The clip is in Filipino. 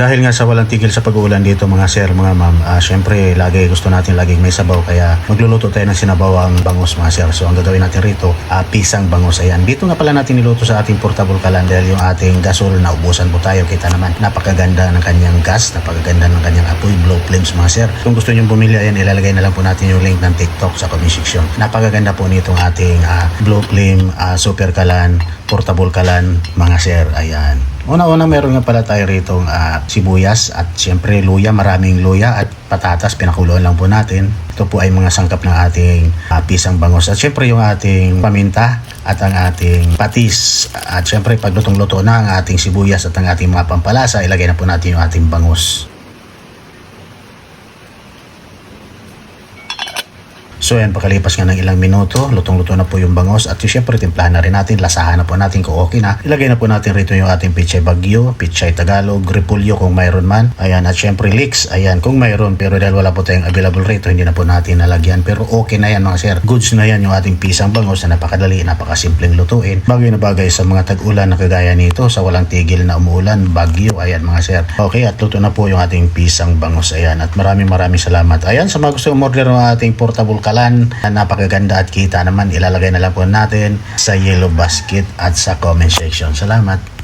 Dahil nga sa walang tigil sa pag-uulan dito mga sir, mga ma'am, ah, syempre lagi gusto natin laging may sabaw kaya magluluto tayo ng sinabawang bangus mga sir. So ang gagawin natin rito, ah, pisang bangus. Ayan, dito nga pala natin niluto sa ating portable kalan dahil yung ating gasol na ubusan po tayo. Kita naman, napakaganda ng kanyang gas, napakaganda ng kanyang apoy, blow flames mga sir. Kung gusto nyo bumili, ayan, ilalagay na lang po natin yung link ng TikTok sa comment section. Napakaganda po nitong ating ah, blow flame, ah, super kalan, portable kalan, mga sir. Ayan. Una-una meron nga pala tayo rito ah, sibuyas at siyempre luya, maraming luya at patatas, pinakuloan lang po natin. Ito po ay mga sangkap ng ating ah, pisang bangos. At siyempre yung ating paminta at ang ating patis. At siyempre pag lutong-luto na ang ating sibuyas at ang ating mga pampalasa, ilagay na po natin yung ating bangus. So yan, pagkalipas nga ng ilang minuto, lutong-luto na po yung bangos at syempre timplahan na rin natin, lasahan na po natin kung okay na. Ilagay na po natin rito yung ating pichay bagyo, pichay tagalog, repulyo kung mayroon man. Ayan, at syempre leeks, ayan, kung mayroon. Pero dahil wala po tayong available rito, hindi na po natin nalagyan. Pero okay na yan mga sir. Goods na yan yung ating pisang bangos na napakadali, napakasimpleng lutuin. Bagay na bagay sa mga tag-ulan na kagaya nito, sa walang tigil na umuulan, bagyo, ayan mga sir. Okay, at luto na po yung ating pisang bangos. Ayan, at maraming maraming salamat. Ayan, sa mga gusto umorder ng ating portable kalan, na napakaganda at kita naman, ilalagay na lang po natin sa yellow basket at sa comment section. Salamat.